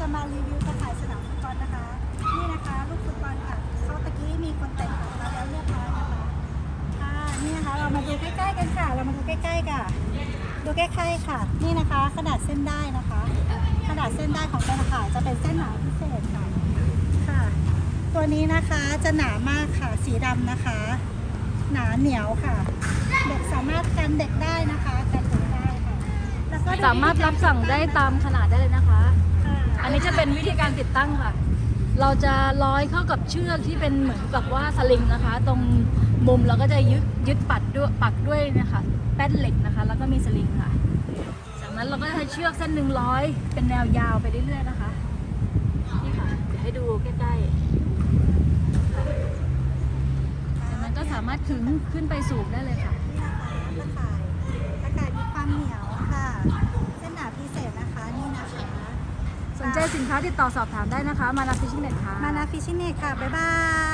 จะมารีวิวตะข่ายสนามฟุตบอลนะคะ นี่นะคะลูกฟุตบอลค่ะเขาตะกี้มีคนแต่งของมาแล้วเรียบร้อยนะคะค่ะนี่นะคะเรามาดูใกล้ๆกันค่ะ เรามาดูใกล้ๆค่ะ ดูใกล้ๆค่ะ นี่นะคะขนาดเส้นได้นะคะ ขนาดเส้นได้ของตะข่ายจะเป็นเส้นหนาพิเศษค่ะค่ะ ตัวนี้นะคะจะหนามากค่ะสีดำนะคะ หนาเหนียวค่ะ เด็กสามารถกันเด็กได้นะคะกันเด็กได้ค่ะแล้วก็สามารถรับสั่งได้ตามขนาดได้เลยนะคะ เป็นวิธีการติดตั้งค่ะ เราจะร้อยเข้ากับเชือกที่เป็นเหมือนกับว่าสลิงนะคะ ตรงมุมเราก็จะยึดยึดปัดด้วยปักด้วยนะคะแป้นเหล็กนะคะ แล้วก็มีสลิงค่ะ จากนั้นเราก็จะใช้เชือกเส้นหนึ่งร้อยเป็นแนวยาวไปเรื่อยๆนะคะนี่ค่ะเดี๋ยวให้ดูใกล้ๆจากนั้นก็สามารถขึงขึ้นไปสูงได้เลยค่ะนี่นะคะตะข่ายตะข่ายมีความเหนียวค่ะ เส้นหนาพิเศษนะคะนี่นะคะ สนใจสินค้าติดต่อสอบถามได้นะคะ มานาฟิชเน็ตค่ะ มานาฟิชเน็ตค่ะ บ๊ายบาย